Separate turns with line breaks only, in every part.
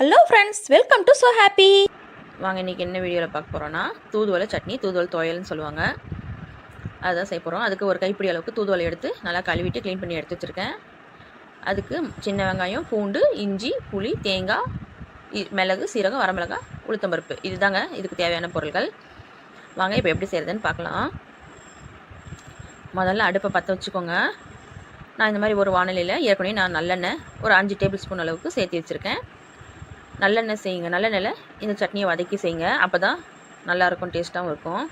Hello friends welcome to So Happy
வாங்க இன்றைக்கி என்ன வீடியோவில் பார்க்க போகிறோன்னா தூதுவளை சட்னி தூதுவளை துவையல்னு சொல்லுவாங்க. அதுதான் செய்ய போகிறோம் அதுக்கு ஒரு கைப்பிடி அளவுக்கு தூதுவளை எடுத்து நல்லா கழுவிட்டு க்ளீன் பண்ணி எடுத்து வச்சுருக்கேன். அதுக்கு சின்ன வெங்காயம் பூண்டு இஞ்சி புளி தேங்காய் மிளகு சீரகம் வரமிளகா உளுத்தம்பருப்பு இதுதாங்க இதுக்கு தேவையான பொருட்கள் வாங்க இப்போ எப்படி செய்கிறதுன்னு பார்க்கலாம். முதல்ல அடுப்பை பற்ற வச்சுக்கோங்க. நான் இந்த மாதிரி ஒரு வானிலையில் ஏற்கனவே நான் நல்லெண்ணெய் ஒரு அஞ்சு டேபிள் ஸ்பூன் அளவுக்கு சேர்த்து வச்சுருக்கேன். நல்லெண்ணெய் செய்யுங்க. நல்லெண்ணெயில் இந்த சட்னியை வதக்கி செய்யுங்க. அப்போ தான் நல்லாயிருக்கும் டேஸ்ட்டாகவும் இருக்கும்.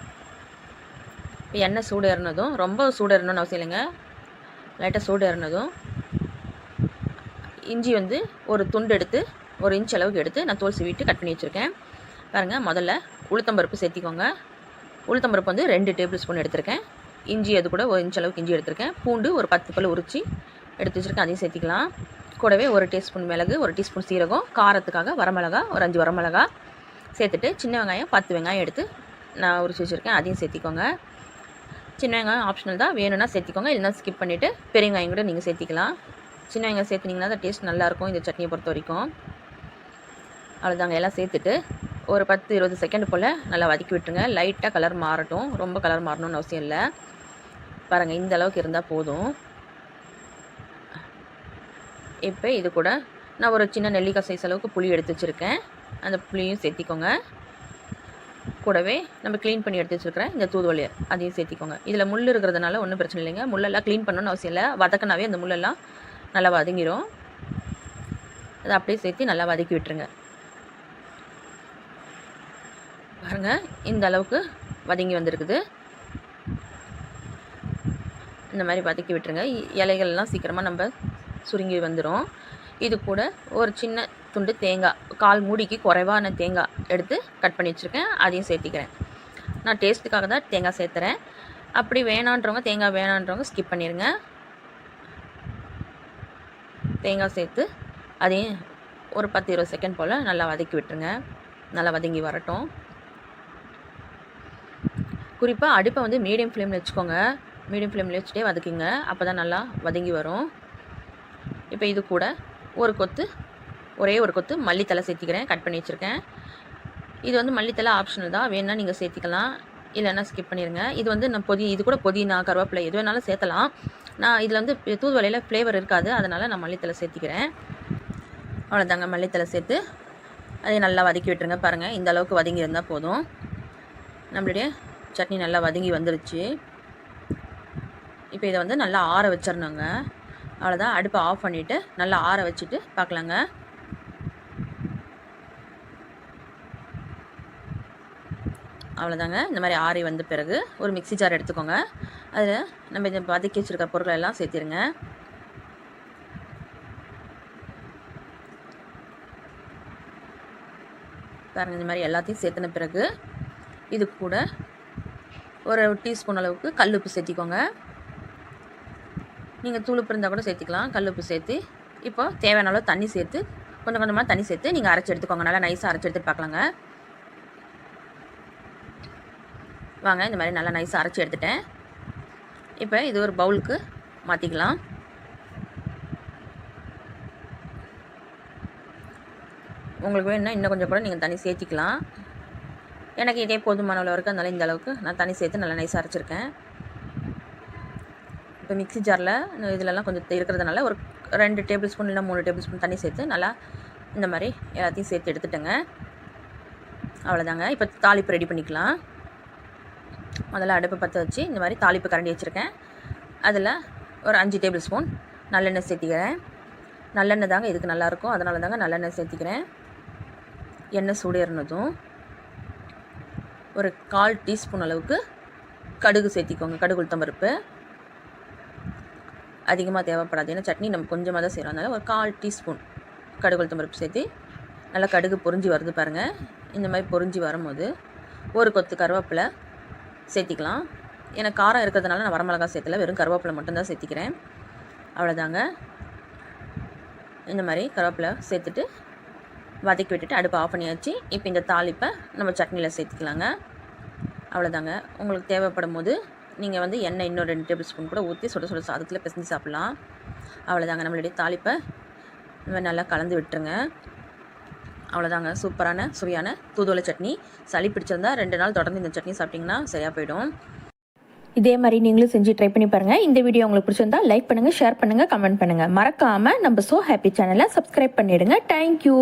இப்போ எண்ணெய் சூடு ஏறினதும் ரொம்ப சூடு இறணும்னு அவசியம் இல்லைங்க. லைட்டாக சூடு ஏறினதும் இஞ்சி வந்து ஒரு துண்டு எடுத்து ஒரு இன்ச் அளவுக்கு எடுத்து நான் தோல் சீவிட்டு கட் பண்ணி வச்சுருக்கேன். பாருங்கள் முதல்ல உளுத்தம்பருப்பு சேர்த்திக்கோங்க. உளுத்தம்பருப்பு வந்து ரெண்டு டேபிள் ஸ்பூன் எடுத்திருக்கேன். இஞ்சி அது கூட ஒரு இன்ச் அளவுக்கு இஞ்சி எடுத்திருக்கேன். பூண்டு ஒரு பத்து பல் உரித்து எடுத்து வச்சுருக்கேன். அதையும் சேர்த்திக்கலாம். கூடவே ஒரு டீஸ்பூன் மிளகு ஒரு டீஸ்பூன் சீரகம் காரத்துக்காக வரமிளகா ஒரு அஞ்சு வரமிளகா சேர்த்துட்டு சின்ன வெங்காயம் பத்து வெங்காயம் எடுத்து நான் உரிச்சு வச்சுருக்கேன். அதையும் சேர்த்திக்கோங்க. சின்ன வெங்காயம் ஆப்ஷனல் தான். வேணும்னா சேர்த்திக்கோங்க. இல்லைனா ஸ்கிப் பண்ணிவிட்டு பெரிய வெங்காயம் கூட நீங்கள் சேர்த்திக்கலாம். சின்ன வெங்காயம் சேர்த்துனீங்கன்னா அந்த டேஸ்ட் நல்லாயிருக்கும் இந்த சட்னியை பொறுத்த வரைக்கும். அவ்வளோதாங்க எல்லாம் சேர்த்துட்டு ஒரு பத்து இருபது செகண்ட் போல் நல்லா வதக்கி விட்டுருங்க. லைட்டாக கலர் மாறட்டும். ரொம்ப கலர் மாறணும்னு அவசியம் இல்லை. பாருங்கள் இந்த அளவுக்கு இருந்தால் போதும். இப்போ இது கூட நான் ஒரு சின்ன நெல்லிக்காய் சைஸ் அளவுக்கு புளி எடுத்து வச்சுருக்கேன். அந்த புளியும் சேர்த்திக்கோங்க. கூடவே நம்ம க்ளீன் பண்ணி எடுத்து வச்சுருக்கிறேன் இந்த தூதுவளி அதையும் சேர்த்திக்கோங்க. இதில் முள் இருக்கிறதுனால ஒன்றும் பிரச்சனை இல்லைங்க. முள்ளெல்லாம் க்ளீன் பண்ணணும்னு அவசியம் இல்லை. வதக்கினாவே அந்த முள்ளெல்லாம் நல்லா வதங்கிடும் அதை அப்படியே சேர்த்து நல்லா வதக்கி விட்டுருங்க. பாருங்க இந்த அளவுக்கு வதங்கி வந்திருக்குது. இந்த மாதிரி வதக்கி விட்டுருங்க. இ- இலைகள்லாம் சீக்கிரமாக நம்ம சுருங்கி வந்துடும் இது கூட ஒரு சின்ன துண்டு தேங்காய் கால் மூடிக்கு குறைவான தேங்காய் எடுத்து கட் பண்ணி வச்சுருக்கேன். அதையும் சேர்த்திக்கிறேன். நான் டேஸ்ட்டுக்காக தான் தேங்காய் சேர்த்துறேன். அப்படி வேணான்றவங்க தேங்காய் வேணான்றவங்க ஸ்கிப் பண்ணிடுங்க தேங்காய் சேர்த்து அதையும் ஒரு பத்து இருபது செகண்ட் போல் நல்லா வதக்கி விட்டுருங்க. நல்லா வதங்கி வரட்டும். குறிப்பாக அடுப்பை வந்து மீடியம் ஃப்ளேமில் வச்சுக்கோங்க. மீடியம் ஃப்ளேமில் வச்சுட்டே வதக்கிங்க. அப்போ தான் நல்லா வதங்கி வரும். இப்போ இது கூட ஒரு கொத்து ஒரே ஒரு கொத்து மல்லித்தலை சேர்த்திக்கிறேன் கட் பண்ணி வச்சுருக்கேன். இது வந்து மல்லித்தலை ஆப்ஷனல் தான். வேணும்னா நீங்கள் சேர்த்திக்கலாம். இல்லைன்னா ஸ்கிப் பண்ணிடுங்க இது வந்து நான் பொதி இது கூட புதினா கருவேப்பிலை எது வேணாலும் சேர்த்தலாம். நான் இதில் வந்து தூதுவலையில் ஃப்ளேவர் இருக்காது. அதனால் நான் மல்லித்தலை சேர்த்திக்கிறேன். அவ்வளோதாங்க மல்லித்தலை சேர்த்து அதை நல்லா வதக்கி விட்டுருங்க பாருங்கள் இந்த அளவுக்கு வதங்கி இருந்தால் போதும். நம்மளுடைய சட்னி நல்லா வதங்கி வந்துருச்சு. இப்போ இதை வந்து நல்லா ஆற வச்சிடணுங்க அவ்வளோதான் அடுப்பை ஆஃப் பண்ணிவிட்டு நல்லா ஆற வச்சுட்டு பார்க்கலாங்க. அவ்வளோதாங்க இந்த மாதிரி ஆறி வந்த பிறகு ஒரு மிக்ஸி ஜார் எடுத்துக்கோங்க. அதில் நம்ம இந்த வதக்கி வச்சுருக்க பொருட்கள் எல்லாம் சேர்த்திருங்க. பாருங்கள் இந்த மாதிரி எல்லாத்தையும் சேர்த்துன பிறகு இது கூட ஒரு டீஸ்பூன் அளவுக்கு கல் உப்பு சேர்த்திக்கோங்க. நீங்கள் தூளுப்பு இருந்தால் கூட சேர்த்திக்கலாம் கல்லுப்பு சேர்த்து. இப்போ தேவையான அளவு தண்ணி சேர்த்து கொஞ்சம் கொஞ்சமாக தண்ணி சேர்த்து நீங்கள் அரைச்சி எடுத்துக்கோங்க. நல்லா நைஸாக அரைச்சி எடுத்து பார்க்கலாங்க. வாங்க இந்த மாதிரி நல்லா நைஸாக அரைச்சி எடுத்துட்டேன். இப்போ இது ஒரு பவுலுக்கு மாற்றிக்கலாம் உங்களுக்கு வேணும்னா இன்னும் கொஞ்சம் கூட நீங்கள் தண்ணி சேர்த்திக்கலாம். எனக்கு இதே போதுமான அளவு இருக்குது அதனால் இந்த அளவுக்கு நான் தண்ணி சேர்த்து நல்லா நைஸாக அரைச்சிருக்கேன். இப்போ மிக்ஸி ஜாரில் இதிலலாம் கொஞ்சம் இருக்கிறதுனால ஒரு ரெண்டு டேபிள் ஸ்பூன் இல்லை மூணு டேபிள் ஸ்பூன் தண்ணி சேர்த்து நல்லா இந்த மாதிரி எல்லாத்தையும் சேர்த்து எடுத்துட்டேங்க. அவ்வளோதாங்க. இப்போ தாளிப்பு ரெடி பண்ணிக்கலாம். முதல்ல அடுப்பை பற்ற வச்சு இந்த மாதிரி தாளிப்பு கரண்டி வச்சுருக்கேன். அதில் ஒரு அஞ்சு டேபிள் ஸ்பூன் நல்லெண்ணெய் சேர்த்திக்கிறேன். நல்லெண்ணெய் தாங்க இதுக்கு நல்லாயிருக்கும். அதனால தாங்க நல்லெண்ணெய் சேர்த்திக்கிறேன். எண்ணெய் சூடேறினதும் ஒரு கால் டீஸ்பூன் அளவுக்கு கடுகு சேர்த்திக்கோங்க. கடுகு உளுத்தம்பருப்பு. அதிகமாக தேவைப்படாது. ஏன்னா சட்னி நம்ம கொஞ்சமாக தான் செய்கிறோம் அதனால் ஒரு கால் டீஸ்பூன் கடுகு உளுத்தம்பருப்பு சேர்த்து நல்லா கடுகு பொறிஞ்சி வருது பாருங்கள் இந்த மாதிரி பொரிஞ்சு வரும்போது ஒரு கொத்து கருவேப்பிலை சேர்த்திக்கலாம். ஏன்னா காரம் இருக்கிறதுனால நான் வரமிளகா சேர்த்துல வெறும் கருவேப்பிலை மட்டும்தான் சேர்த்திக்கிறேன். அவ்வளோதாங்க இந்த மாதிரி கருவேப்பிலை சேர்த்துட்டு வதக்கி விட்டுட்டு அடுப்பு ஆஃப் பண்ணியாச்சு இப்போ இந்த தாளிப்பை நம்ம சட்னியில் சேர்த்துக்கலாங்க. அவ்வளோதாங்க உங்களுக்கு தேவைப்படும் போது நீங்கள் வந்து எண்ணெய் இன்னும் ரெண்டு டேபிள் ஸ்பூன் கூட ஊற்றி சுட சுட சாதத்தில் பிசைஞ்சு சாப்பிட்லாம். அவ்வளோதாங்க நம்மளுடைய தாளிப்பை நல்லா கலந்து விட்டுருங்க. அவ்வளோதாங்க சூப்பரான சுவையான தூதுவளை சட்னி. சளி பிடிச்சிருந்தா ரெண்டு நாள் தொடர்ந்து இந்த சட்னி சாப்பிட்டிங்கன்னா சரியாக போயிடும்.
இதே மாதிரி நீங்களும் செஞ்சு ட்ரை பண்ணி பாருங்கள் இந்த வீடியோ உங்களுக்கு பிடிச்சிருந்தா லைக் பண்ணுங்கள் ஷேர் பண்ணுங்கள் கமெண்ட் பண்ணுங்கள் மறக்காமல் நம்ம ஸோ ஹாப்பி சேனலை சப்ஸ்கிரைப் பண்ணிவிடுங்க தேங்க்யூ